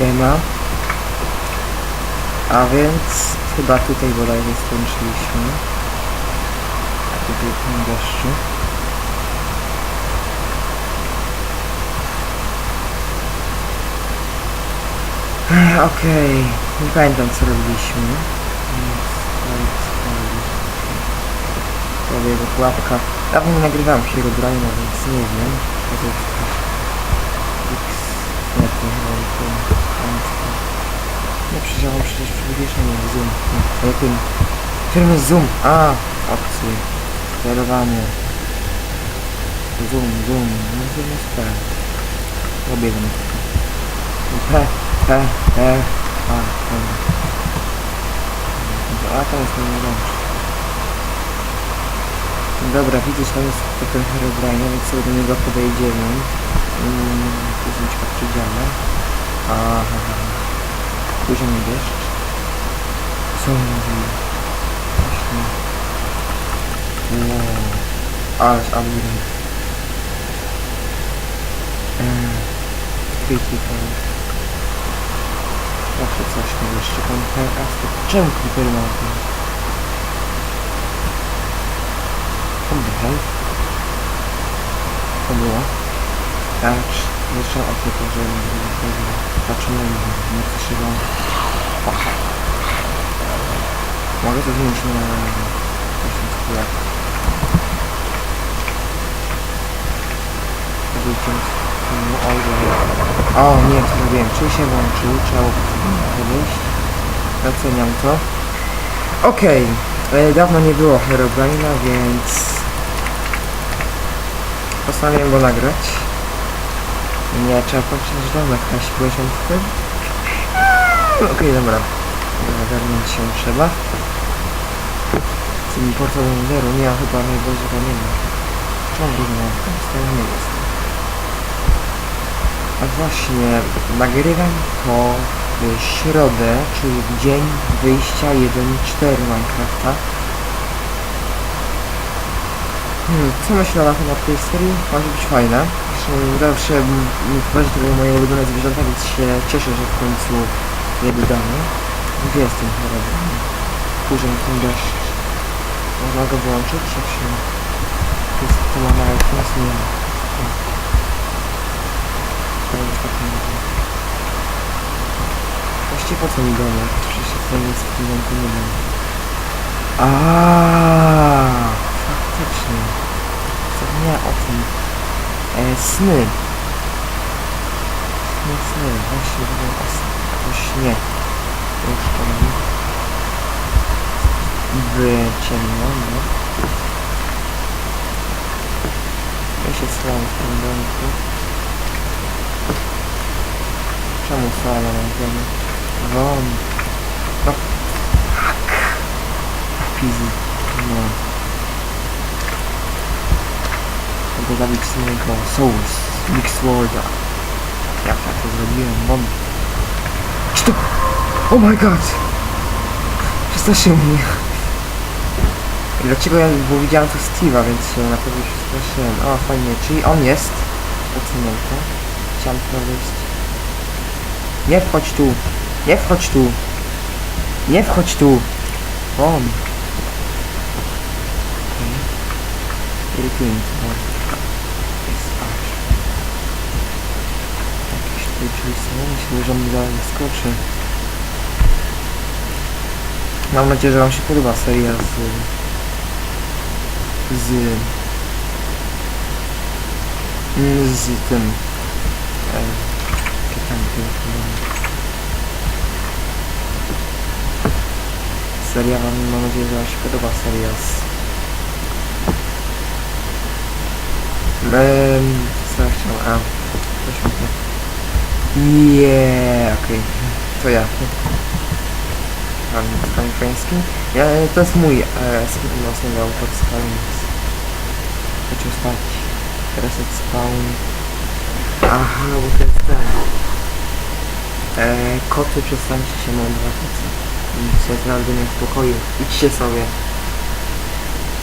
Siema. A więc chyba tutaj bodajże skończyliśmy. W tym deszczu. Okej, nie pamiętam co robiliśmy. Robię jego pułapka. Dawno nie nagrywałem Herobrine, więc nie wiem. X. Nie, to nie tym. Nie przecież przybliżenie zoom. Nie tym. Firmy zoom. A, opcje. Sterowanie. Zoom, zoom. No zoom jest P. Robię tam P, P, P. A. A to jest dobrze. Dobra, widzisz, tam jest ten Herobrine, więc sobie do niego podejdziemy. Mm, tu jest miczka przydziana. Aha. Później deszcz. Co on mówi? Właśnie. Wow. Ależ. Eee. Critical. Zawsze coś tam jeszcze. Compare aspect. Czemu Creeper? What the hell? Co było? Tak, jeszcze o to, że zaczynamy, nie chcę się wam... Mogę to zmienić na... No, o, nie, to wiem, czy się włączył, trzeba wyjść. Doceniam to. Okej, e, dawno nie było Herobrine'a, więc postanowiłem go nagrać. Nie, trzeba że dawno jakaś byłeś on w tym? Okej, dobra. Zagarnięć się trzeba. Z tym portalem zero, nie, a chyba najbardziej ma. Czemu nie? To nie jest. A właśnie, nagrywam to w środę, czyli w dzień wyjścia 1.4 Minecrafta. Hmm, co myślę na temat tej serii? Może być fajna. Zawsze tworzy to były moje ulubione zwierzęta, więc się cieszę, że w końcu je dodamy. Gdzie jest ten choroba? Kurze mi ten deszcz. Można go wyłączyć? Jak się... To jest to ma nawet nas nie ma. O. To jest tak nie ma. Właściwie po co mi domek? Przecież się tutaj nic w tym nie ma. Aaaa, faktycznie. Zapomniałem o tym. E, sny. Sny, sny. Właśnie było o sny. Ktoś nie. Już to mam. W no. Ja się schowam w tym domku. Czemu sala na ziemi? Won. No. Fizy. No. Zabić swojego Souls. Big Sworda. Jak ja to zrobiłem? Mam... Czy to... Oh my god! Przestraszył mnie. Dlaczego ja... Bo widziałem tu Steve'a, więc się na pewno się straszyłem. O, fajnie. Czyli on jest. Oceniam to. Chciałem to wyjść. Nie wchodź tu. Nie wchodź tu. Nie wchodź tu. On. Jest aż. Jakieś tutaj drzwi są. Myślę, że mi zaraz wyskoczy. Mam nadzieję, że wam się podoba seria z... Z... Z tym... E, jakie tam było? Seria wam, mam nadzieję, że wam się podoba seria z... Ehm, co ja chciałem? A, coś mi to... Yeah, okej. To ja. Pan Pański. Ja, to jest mój e, nocny autor spawn. Хочу spać. Teraz jest spawn. Aha, bo to jest ten. E, koty przestańcie się mądrować. Idźcie naprawdę nie w pokoju. Idźcie sobie.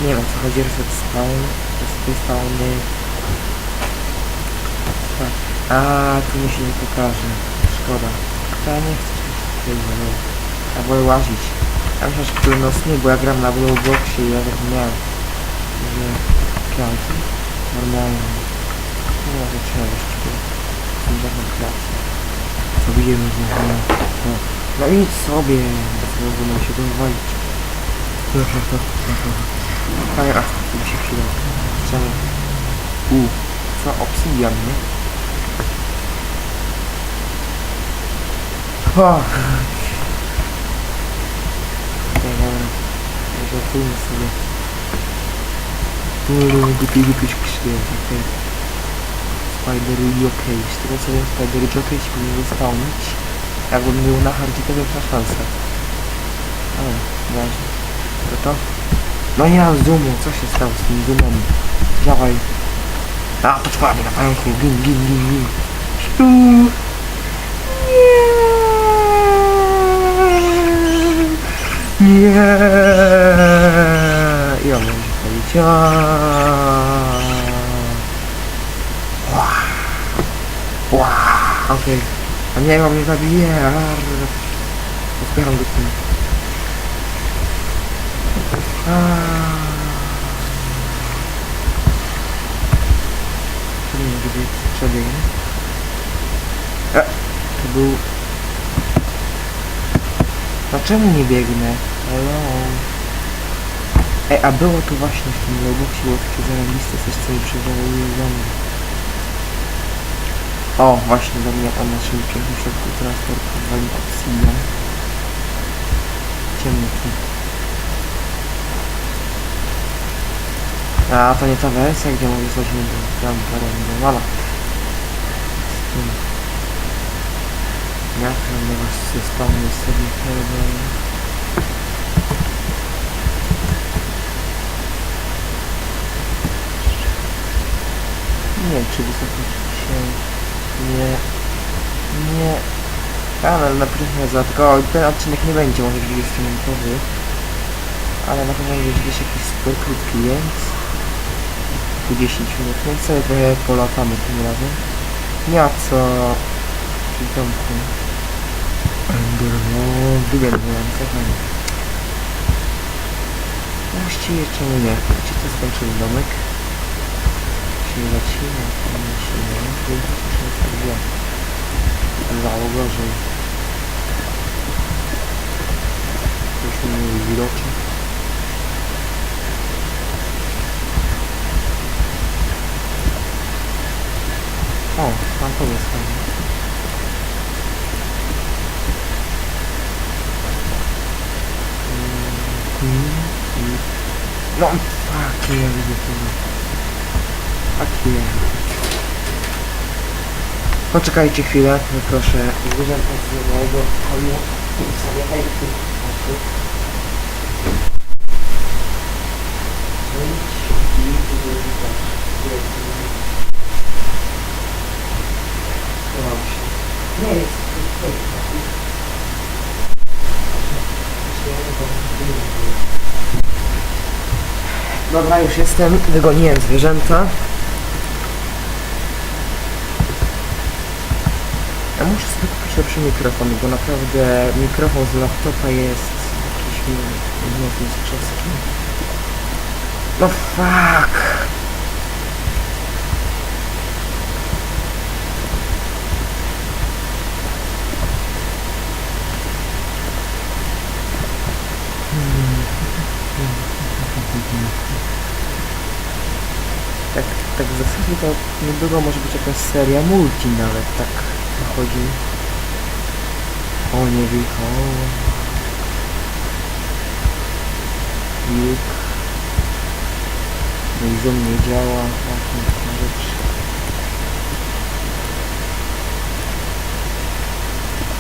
Nie wiem co chodzi, reset spawn. Reset spawny. Tak. A, tu mi się nie pokaże. Szkoda. to ja nie chcę się tutaj no. Ja wolę łazić. Ja myślę, że który noc nie, bo ja gram na Robloxie i ja tak miałem. Że kreaty. Normalnie. Nie ma to cześć, bo są żadne kreacje. Zrobiłem z nich, no. No, no idź sobie, bo znowu mam się wywalić. Fajnie, raz, tu się chwilę. Czemu? U, co? Obsidian, nie? O! Dobra, sobie. Uuu, głupi, głupi, śpieszy, okej. Spider Jockey. Z tego co wiem, Spider Jockey się powinien spełnić. Jakbym był na hardzie, to większa szansa. Ale, ważne. To to? No nie mam zoomu, co się stało z tym zoomem? Działaj. A, potwora na pająku, gin, gin, gin, gin. Psiu. Nie. Mam się powiedzieć. Ła. Ła. Okej. A nie, on mnie zabije. Otwieram go tym. Nie może być przebiegnie. E, to był... Dlaczego nie biegnę? Ej, a było tu właśnie w tym było takie zarobiste coś, co mi przywołuje zombie. O, właśnie do mnie o naszym pięknym środku transportu wali obsidian. Ciemny. A to nie ta wersja, gdzie mogę. Tam parę mala. Z tym. Jak do was zostanie sobie chyba. Nie wiem, czy wysoko się... Nie... Nie... Ale na pewno za tylko ten odcinek nie będzie może 20 minutowy. Ale na pewno będzie gdzieś jakiś super krótki, więc... Tu 10 minut, więc sobie trochę polatamy tym razem. Nie ma co... Przy domku. No, lubię byłem, kochani. Właściwie czemu nie? Gdzie to skończył domek? Lecimy. Tu się nie Zało gorzej. Już nie widoczne. O, tam to jest fajnie. Mm, mm. No, fuck, nie widzę tego. Yeah. Poczekajcie chwilę, proszę. Zwierzęta z mojego pokoju. Sobie hejty. Nie jest. Dobra, już jestem. Wygoniłem zwierzęta. Muszę sobie kupić lepszy mikrofon, bo naprawdę mikrofon z laptopa jest jakiś mocno skrzewski. No fuck! Tak, tak w zasadzie to niedługo może być jakaś seria multi nawet, tak wychodzi. O nie wyjechał. Juk. No i zoom nie działa, taką rzecz.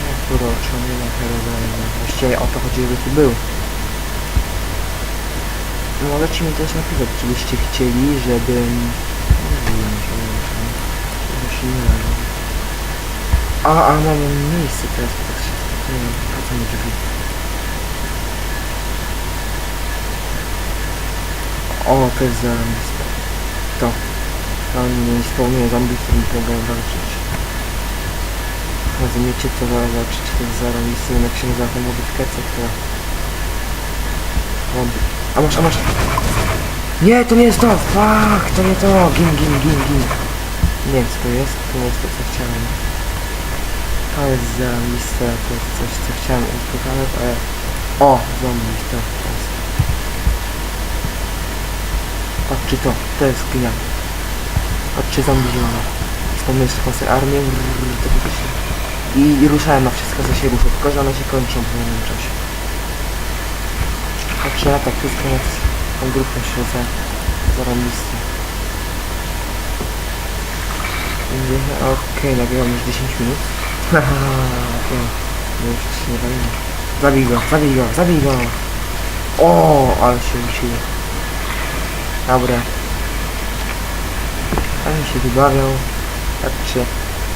Jak uroczo, nie ma herobrina. Właściwie o to chodzi, żeby tu był. No możecie mi też napisać, czy byście chcieli, żebym... Nie wiem, nie da. A, a mam miejsce teraz, tak się nie wiem, po co mi drzwi. O, to jest zarąbiste. To. To nie spełnienie z nie mogę walczyć. Rozumiecie to zaraz zobaczycie, to jest zarobisty, jak się nazywa modyfikacja, która... O, A masz, a masz! Nie, to nie jest to! Fuck, to nie to! Gin, gin, gin, gin. Nie wiem co to jest, to nie jest to co chciałem. To jest zarobiste, to jest coś co chciałem pokazać, ale... O! Zombie, to, jest. Patrzcie to, to jest genialne. Patrzcie zombie zielone. Wspomnieć sobie armię. I, I ruszałem na wszystko, co się rusza, tylko że one się kończą w pewnym czasie. Patrzcie na tak, jest koniec. Tą grupą się za... zarobisty. Nie, Okej, nagrałem już 10 minut. Haha, okej. No już się nie bawimy. Zabij go, zabij go, zabij go! O, ale się usiły. Dobra. Ale się wybawiał. Patrzcie.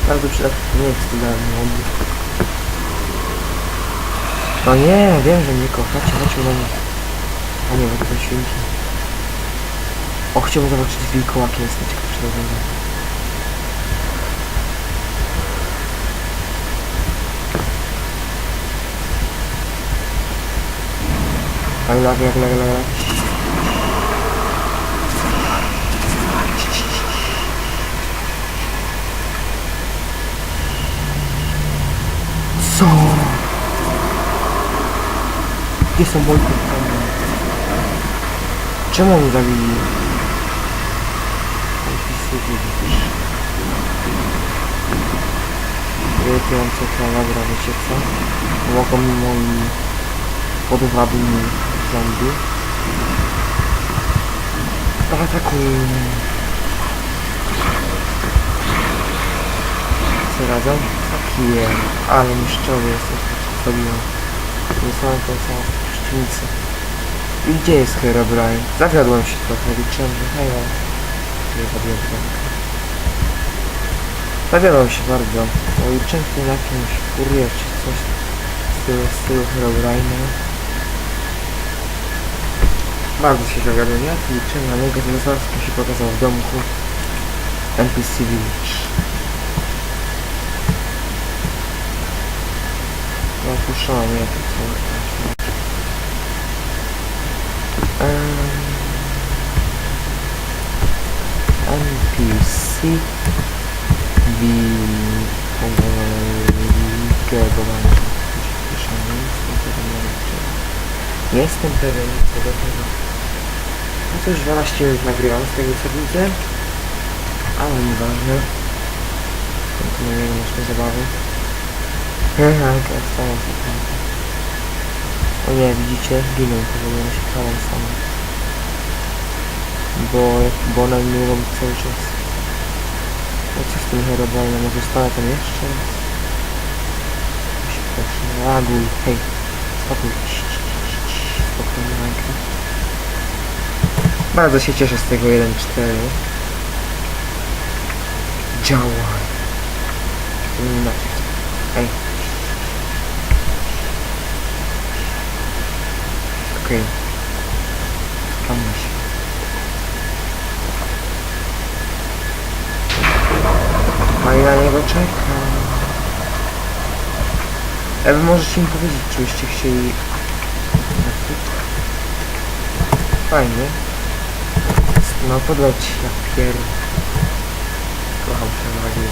Bardzo przydatny nie jest dla mnie. No nie, wiem, że mnie kochacie, chodźmy do mnie. A nie, bo to świnki. O, chciałbym zobaczyć wilkołaki, jestem ciekaw, czy to będzie. Ale lag, lag, lag, lag. Co? Gdzie są pytania? Czemu mnie zabili? Irytujące to, dobra, wiecie co? Mogą mi moi podwładni Atakuj mnie. Co razem? Taki jest. Ale niszczowy jesteś, zrobiłem. Są to są szczenice. I gdzie jest Herobrine? Zawiodłem się trochę, liczyłem, że hej, nie zawiodłem. Zawiodłem się bardzo, bo liczyłem na jakimś furier czy coś w stylu, w stylu Herobrine'a. Bardzo się zawiodłem, ja liczyłem na niego, mi się pokazał w domku NPC Village. No puszczałem, nie, to co... NPC Nie jestem pewien co do tego. Już 12 minut nagrywam z tego co widzę. Ale nieważne. Kontynuujemy naszą zabawę. Haha, jak stanę się O nie, widzicie? W ogóle się chwalą same. Bo, bo one mnie robią cały czas. No co z tym herobalem? Może stanę tam jeszcze raz? Proszę, reaguj, hej. Spokój. Spokojnie, rękę. Bardzo się cieszę z tego 1.4. Działa. Inaczej. Ej. Okej. Czekamy się. A ja na niego czekam. E, wy możecie mi powiedzieć, czy byście chcieli... Fajnie. No podać ja pier... Kocham tę magię.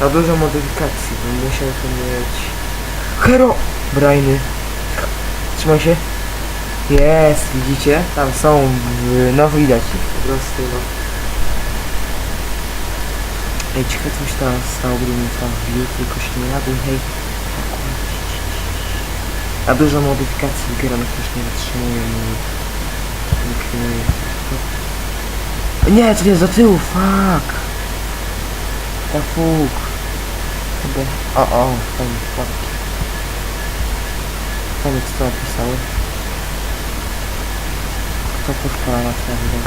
Na dużo modyfikacji, bym musiał to mieć... Hero! Brajny. Trzymaj się. Jest, widzicie? Tam są, w... no widać ich po prostu, no. Ej, ciekawe co się tam stało, gdybym tam wbił, tylko się nie jadł, hej. A dużo modyfikacji wybieranych też nie wytrzymuje i nie klinuję. Nie, to jest do tyłu, fuck! Ta fuk. Chyba... O, o, fajnie, fuck. Fajnie, co to napisały. Kto podpala na trawę?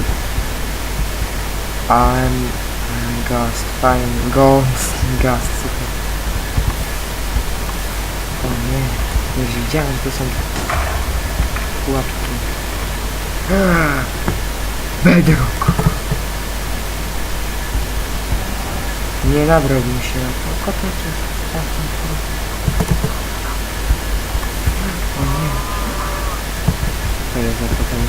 I'm... I'm Ghost, fine, Ghost, Ghost, super. O nie, już widziałem, to są pułapki. Ah, Bedrock. Nie nabrałbym się kotaczy. O nie. To jest za potem.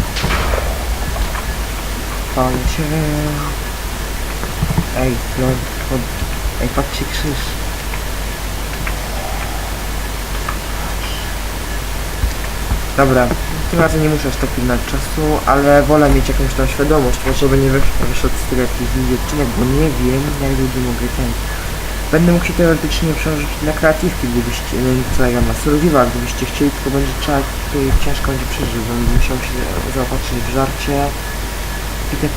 Palę się. Ej, no, pod... Ej, patrzcie krzyż. Dobra, tym razem nie muszę aż tak czasu, ale wolę mieć jakąś tam świadomość, bo żeby nie wyszedł z jakiś długi odcinek, bo nie wiem, jak długo mogę ten. Będę mógł się teoretycznie przełożyć na kreatywki, gdybyście, no co ja na survival, gdybyście chcieli, tylko będzie trzeba tutaj ciężko będzie przeżyć, będę musiał się zaopatrzyć w żarcie itp.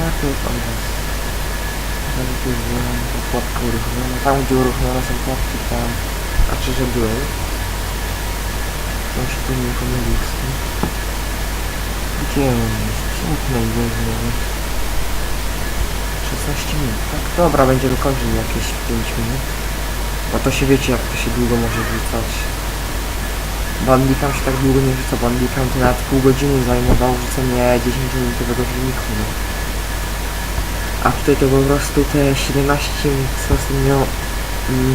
A to jest od was. Tam pułapka uruchomiona, tam gdzie uruchomione są pułapki, tam, a czy że były. Z tym. Gdzie on jest? Jak najwyżej? 16 minut, tak? Dobra, będziemy kończyć jakieś 5 minut. Bo to się wiecie, jak to się długo może rzucać. Bandicam się tak długo nie rzuca, bandicam to nawet pół godziny zajmowało rzucenie 10-minutowego filmiku, no. A tutaj to po prostu te 17 minut, co ostatnio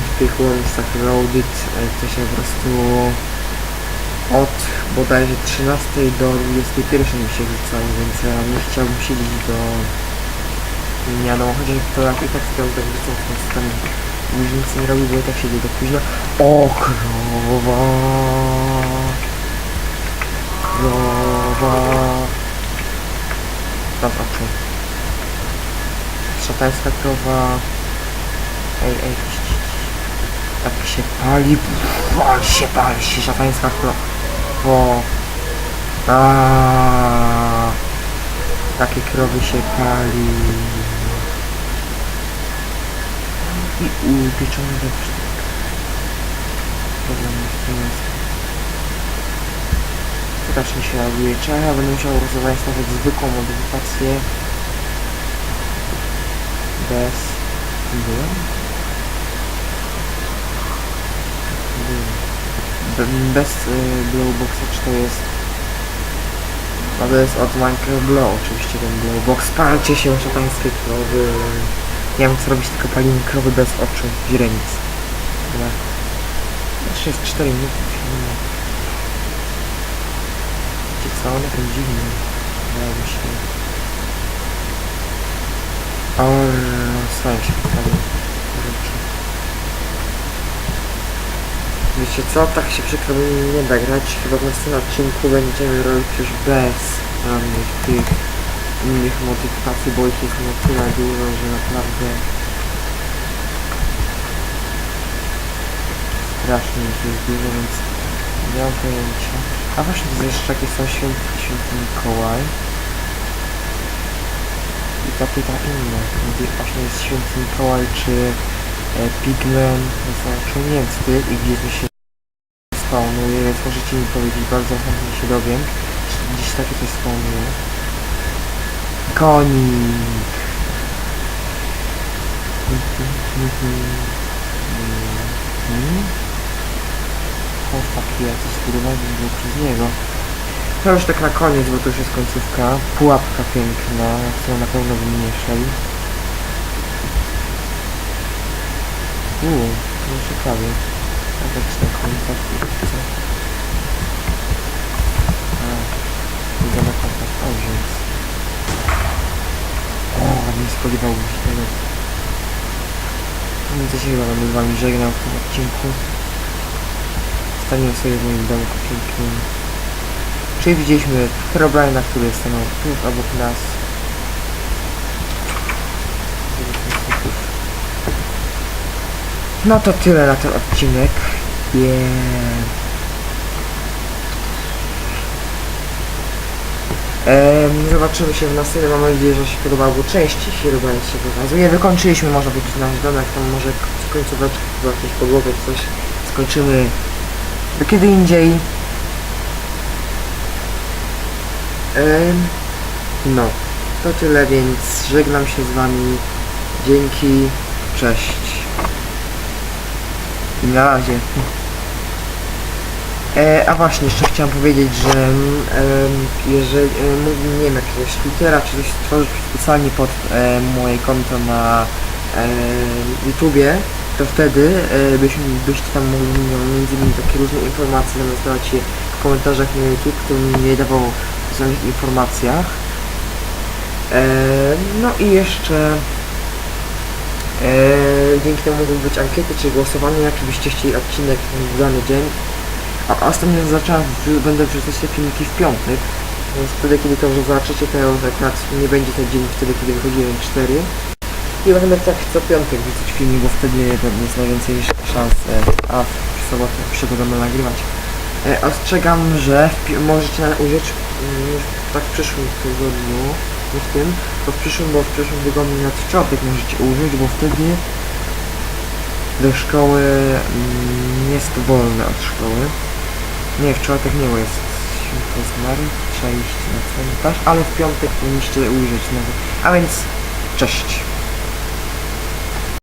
w tych łączach loaded, to się po prostu od bodajże 13 do 21 mi się rzucało, więc ja nie chciałbym siedzieć do nie wiadomo, chociaż to i tak to tak wrzucą w tą stronę. Już nic nie robił, bo i tak siedzi do późno. O, krowa! Krowa! Tam oczu. Szatańska krowa. Ej, ej, tak się pali. Pal się, pal się, szatańska krowa. O. Aaaa. Takie krowy się pali. I upieczony wszystko. Problem jest to jest. Mi się. Czy ja będę musiał rozwiązać nawet zwykłą modyfikację bez... Byłem? Byłem. Be- Bez y, Glowboxa, czy to jest a to jest od Minecraft Blow, oczywiście ten Glowbox. Palcie się szatańskie krowy. Nie wiem co robić, tylko palimy krowy bez oczu, źrenic. Dobra. Jeszcze jest 4 minuty filmu. Wiecie co, one są dziwne. Ja myślę. O, staję się prawie. Wiecie co, tak się przykro mi nie da grać, chyba w następnym odcinku będziemy robić już bez żadnych tych innych modyfikacji, bo ich jest na tyle dużo, że naprawdę strasznie ich jest dużo, więc nie mam pojęcia. A właśnie to jeszcze jakie są święty, święty Mikołaj. I takie tam inne, gdzie właśnie jest święty Mikołaj czy e, to są czujnięcy i gdzie to się spawnuje, więc możecie mi powiedzieć, bardzo chętnie się dowiem, czy gdzieś takie coś spawnuje. Konik! Fuck, ja coś zbudowałem było przez niego. To już tak na koniec, bo to już jest końcówka. Pułapka piękna, którą na pewno wymieszali. Uuu, to ciekawie. A tak z taką taktyką. A, idę na kontakt. O, więc. O, nie spodziewałbym się tego. No to się chyba będę z wami żegnał w tym odcinku. Staniemy sobie w moim domku pięknym. Czyli widzieliśmy Herobrina, który stanął tu obok nas. No to tyle na ten odcinek. Yeah. Em, zobaczymy się w następnym. Mam nadzieję, że się podobało, bo częściej Herobrine się pokazuje. Wykończyliśmy, można powiedzieć, nasz domek. Tam może w końcóweczkę, chyba jakieś podłogę, coś skończymy do kiedy indziej. Em, no, to tyle, więc żegnam się z wami. Dzięki, cześć. Na razie. E, a właśnie, jeszcze chciałem powiedzieć, że em, jeżeli, em, nie wiem, jakiegoś Twittera czy coś stworzyć specjalnie pod e, moje konto na YouTubie, to wtedy e, byśmy, byście tam mogli między innymi takie różne informacje zamiast je w komentarzach na YouTube, to mi nie dawał w informacjach. E, no i jeszcze e, dzięki temu mogą być ankiety czy głosowanie, jaki byście chcieli odcinek w dany dzień. A ostatnio zacząłem, będę wrzucać te filmiki w piątek, więc wtedy kiedy to już zobaczycie, to już akurat nie będzie ten dzień wtedy, kiedy wychodzi 4. I będę tak co piątek wrzucać filmik, bo wtedy jest najwięcej szans, e, a w sobotę przyszłego będę nagrywać. E, ostrzegam, że możecie użyć mm, tak w przyszłym tygodniu, w tym, to w przyszłym, bo w przyszłym tygodniu na czwartek możecie użyć, bo wtedy do szkoły mm, jest wolne od szkoły. Nie, w czwartek nie, bo jest święto zmarł, trzeba iść na cmentarz, ale w piątek powinniście ujrzeć nawet. A więc, cześć!